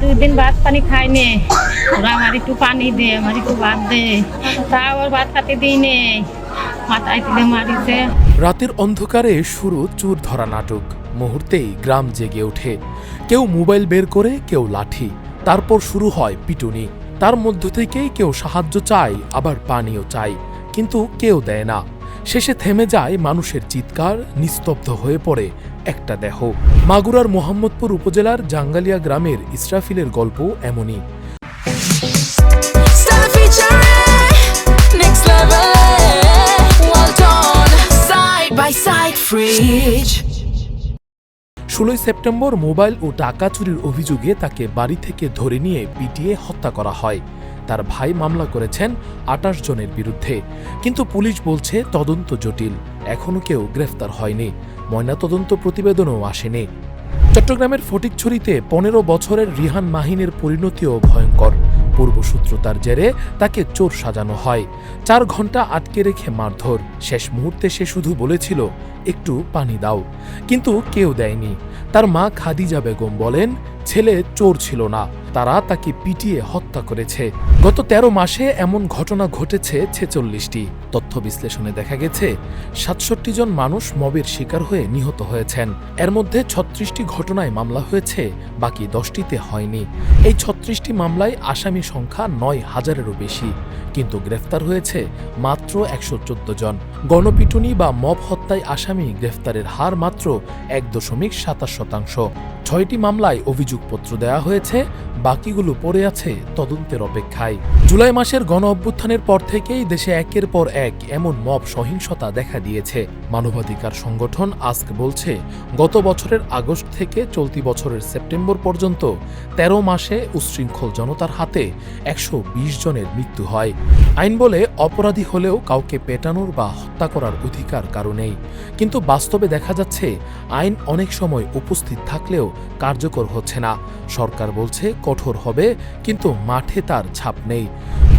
দুই দিন ভাত পানি খাইনি। ওরা আমার একটু পানি দে, আমার একটু ভাত দে। তা আবার ভাত খাতে দিই নে মাথায় তুলে মারিছে রাতের অন্ধকারে শুরু চুর ধরা নাটক। মুহূর্তেই গ্রাম জেগে ওঠে। কেউ মোবাইল বের করে, কেউ লাঠি। তারপর শুরু হয় পিটুনি। তার মধ্য থেকেই কেউ সাহায্য চায়, আবার পানিও চায়। কিন্তু কেউ দেয় না। শেষে থেমে যায় মানুষের চিৎকার নিস্তব্ধ হয়ে পড়ে একটা দেহ। মাগুরার মোহাম্মদপুর উপজেলার জাঙ্গালিয়া গ্রামের ইসরাফিলের গল্প এমনই. ষোলোই সেপ্টেম্বর মোবাইল ও টাকা চুরির অভিযোগে তাকে বাড়ি থেকে ধরে নিয়ে পিটিয়ে হত্যা করা হয়। তার ভাই মামলা করেছেন আটাশ জনের বিরুদ্ধে। কিন্তু পুলিশ বলছে তদন্ত জটিল। এখনও কেউ গ্রেফতার হয়নি। ময়নাতদন্ত প্রতিবেদনও আসেনি। চট্টগ্রামের ফটিকছড়িতে পনেরো বছরের রিহান মাহিনের পরিণতিও ভয়ঙ্কর। পূর্বসূত্রতার জেরে তাকে চোর সাজানো হয়। চার ঘণ্টা আটকে রেখে মারধর। শেষ মুহূর্তে সে শুধু বলেছিল, একটু পানি দাও। কিন্তু কেউ দেয়নি। তার মা খাদিজা বেগম বলেন ছেলে চোর ছিল না। তারা তাকে পিটিয়ে হত্যা করেছে। গত ১৩ মাসে এমন ঘটনা ঘটেছে ছেচল্লিশটি। তথ্য বিশ্লেষণে দেখা গেছে, সাতষট্টি জন মানুষ মবের শিকার হয়ে নিহত হয়েছেন। এর মধ্যে ছত্রিশটি ঘটনায় মামলা হয়েছে, বাকি দশটিতে হয়নি। এই ছত্রিশটি মামলায় আসামি সংখ্যা নয় হাজারেরও বেশি, কিন্তু গ্রেফতার হয়েছে মাত্র একশো চোদ্দ জন। গণপিটুনি বা মব হত্যায় আসামি গ্রেফতারের হার মাত্র এক দশমিক সাতাশ শতাংশ। ছয়টি মামলায় অভিযোগপত্র দেওয়া হয়েছে, বাকিগুলো পড়ে আছে তদন্তের অপেক্ষায়। জুলাই মাসের গণ অভ্যুত্থানের পর থেকেই দেশে একের পর এক এমন মব সহিংসতা দেখা দিয়েছে। মানবাধিকার সংগঠন আস্ক বলছে, গত বছরের আগস্ট থেকে চলতি বছরের সেপ্টেম্বর পর্যন্ত ১৩ মাসে উচ্ছৃঙ্খল জনতার হাতে একশো বিশ জনের মৃত্যু হয়। আইন বলে অপরাধী হলেও কাউকে পেটানোর বা হত্যা করার অধিকার কারও নেই। কিন্তু বাস্তবে দেখা যাচ্ছে, আইন অনেক সময় উপস্থিত থাকলেও কার্যকর হচ্ছে না। সরকার বলছে কঠোর হবে কিন্তু মাঠে তার ছাপ নেই।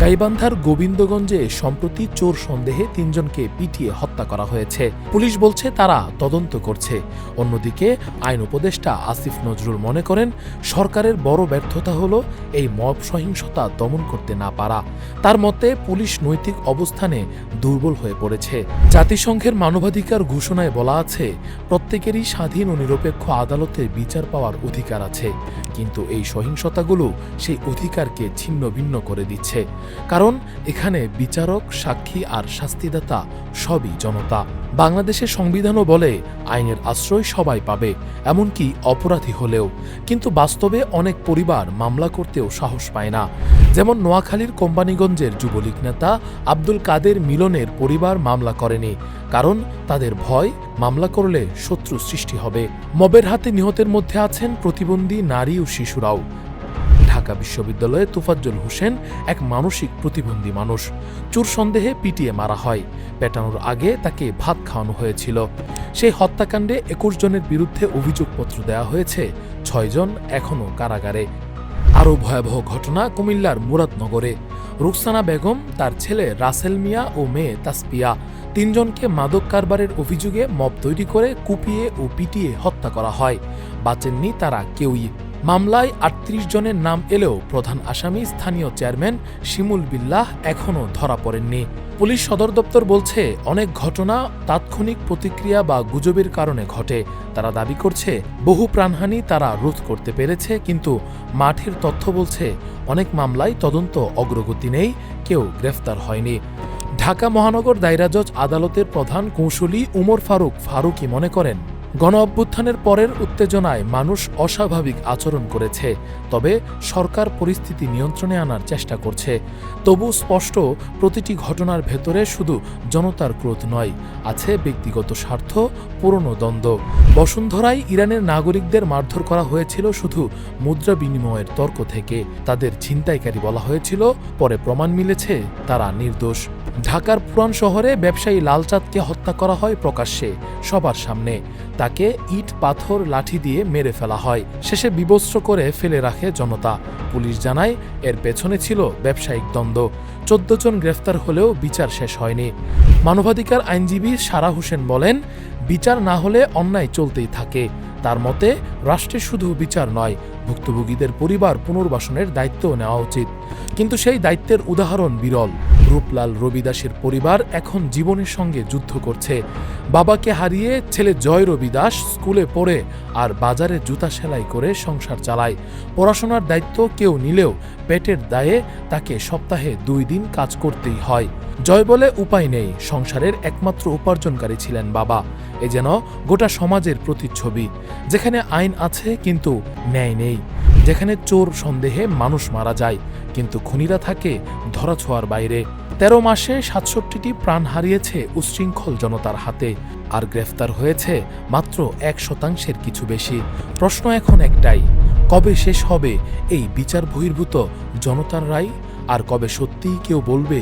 গাইবান্ধার গোবিন্দগঞ্জে সম্প্রতি চোর সন্দেহে তিনজনকে পিটিয়ে হত্যা করা হয়েছে। পুলিশ বলছে তারা তদন্ত করছে। অন্যদিকে আইন উপদেষ্টা আসিফ নজরুল মনে করেন, সরকারের বড় ব্যর্থতা হল এই মব সহিংসতা দমন করতে না পারা। তার মতে পুলিশ নৈতিক অবস্থানে দুর্বল হয়ে পড়েছে। জাতিসংঘের মানবাধিকার ঘোষণায় বলা আছে, প্রত্যেকেরই স্বাধীন ও নিরপেক্ষ আদালতে বিচার পাওয়ার অধিকার আছে। কিন্তু এই সহিংসতাগুলো সেই অধিকারকে ছিন্ন ভিন্ন করে দিচ্ছে। কারণ এখানে বিচারক, সাক্ষী আর শাস্তিদাতা সবই জনতা। বাংলাদেশের সংবিধানও বলে আইনের আশ্রয় সবাই পাবে, এমনকি অপরাধী হলেও। কিন্তু বাস্তবে অনেক পরিবার মামলা করতেও সাহস পায় না। যেমন নোয়াখালীর কোম্পানিগঞ্জের যুবলীগ নেতা আব্দুল কাদের মিলনের পরিবার মামলা করেনি, কারণ তাদের ভয়, মামলা করলে শত্রু সৃষ্টি হবে। মবের হাতে নিহতের মধ্যে আছেন প্রতিবন্ধী নারী ও শিশুরাও। ঢাকা বিশ্ববিদ্যালয়ে তুফাজ্জল হোসেন এক মানসিক প্রতিবন্ধী মানুষ। চোর সন্দেহে পিটিয়ে মারা হয়। পেটানোর আগে তাকে ভাত খাওয়ানো হয়েছিল। সেই হত্যাকাণ্ডে একুশ জনের বিরুদ্ধে অভিযোগপত্র দেওয়া হয়েছে। ছয়জন এখনও কারাগারে। আরও ভয়াবহ ঘটনা কুমিল্লার মুরাদনগরে। রুকসানা বেগম, তার ছেলে রাসেল মিয়া ও মেয়ে তাসপিয়া তিনজনকে মাদক কারবারের অভিযোগে মব তৈরি করে কুপিয়ে ও পিটিয়ে হত্যা করা হয়। বাঁচেননি তারা কেউই। মামলায় আটত্রিশ জনের নাম এলেও প্রধান আসামি স্থানীয় চেয়ারম্যান শিমুল বিল্লাহ এখনও ধরা পড়েননি। পুলিশ সদর দপ্তর বলছে, অনেক ঘটনা তাৎক্ষণিক প্রতিক্রিয়া বা গুজবের কারণে ঘটে। তারা দাবি করছে, বহু প্রাণহানি তারা রোধ করতে পেরেছে, কিন্তু মাঠের তথ্য বলছে, অনেক মামলায় তদন্ত অগ্রগতি নেই, কেউ গ্রেফতার হয়নি। ঢাকা মহানগর দায়রা জজ আদালতের প্রধান কৌশলী উমর ফারুক ফারুকি মনে করেন গণ অভ্যুত্থানের পরের উত্তেজনায় মানুষ অস্বাভাবিক আচরণ করেছে, তবে সরকার পরিস্থিতি নিয়ন্ত্রণে আনার চেষ্টা করছে। তবু স্পষ্ট, প্রতিটি ঘটনার ভেতরে শুধু জনতার ক্রোধ নয়, আছে ব্যক্তিগত স্বার্থ, পুরনো দ্বন্দ্ব। বসুন্ধরায় ইরানের নাগরিকদের মারধর করা হয়েছিল শুধু মুদ্রা বিনিময়ের তর্ক থেকে। তাদের ছিনতাইকারী বলা হয়েছিল, পরে প্রমাণ মিলেছে, তারা নির্দোষ। ঢাকার পুরান শহরে ব্যবসায়ী লালচাঁদকে হত্যা করা হয় প্রকাশ্যে, সবার সামনে। তাকে ইট, পাথর, লাঠি দিয়ে মেরে ফেলা হয়। শেষে বিবস্ত্র করে ফেলে রাখে জনতা। পুলিশ জানায়, এর পেছনে ছিল ব্যবসায়িক দ্বন্দ্ব। চোদ্দ জন গ্রেফতার হলেও বিচার শেষ হয়নি। মানবাধিকার আইনজীবী সারা হোসেন বলেন, বিচার না হলে অন্যায় চলতেই থাকে। তার মতে রাষ্ট্রের শুধু বিচার নয়, ভুক্তভোগীদের পরিবার পুনর্বাসনের দায়িত্ব নেওয়া উচিত। কিন্তু সেই দায়িত্বের উদাহরণ বিরল। রূপলাল রবিদাসের পরিবার এখন জীবনের সঙ্গে যুদ্ধ করছে। বাবাকে হারিয়ে ছেলে জয় রবিদাস স্কুলে পড়ে আর বাজারে জুতা সেলাই করে সংসার চালায়। পড়াশোনার দায়িত্ব কেউ নিলেও পেটের দায়ে তাকে সপ্তাহে দুই দিন কাজ করতেই হয়। জয় বলে উপায় নেই, সংসারের একমাত্র উপার্জনকারী ছিলেন বাবা। এ যেন গোটা সমাজের প্রতিচ্ছবি। যেখানে আইন আছে কিন্তু ন্যায় নেই। যেখানে চোর সন্দেহে মানুষ মারা যায়, কিন্তু খুনিরা থাকে ধরাছোঁয়ার বাইরে। তেরো মাসে সাতষট্টিটি প্রাণ হারিয়েছে উচ্ছৃঙ্খল জনতার হাতে, আর গ্রেফতার হয়েছে মাত্র এক শতাংশের কিছু বেশি। প্রশ্ন এখন একটাই, কবে শেষ হবে এই বিচার বহির্ভূত জনতার রায়? আর কবে সত্যিই কেউ বলবে,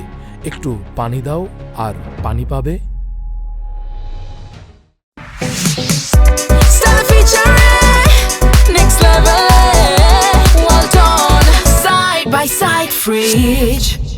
একটু পানি দাও আর পানি পাবে? Fridge.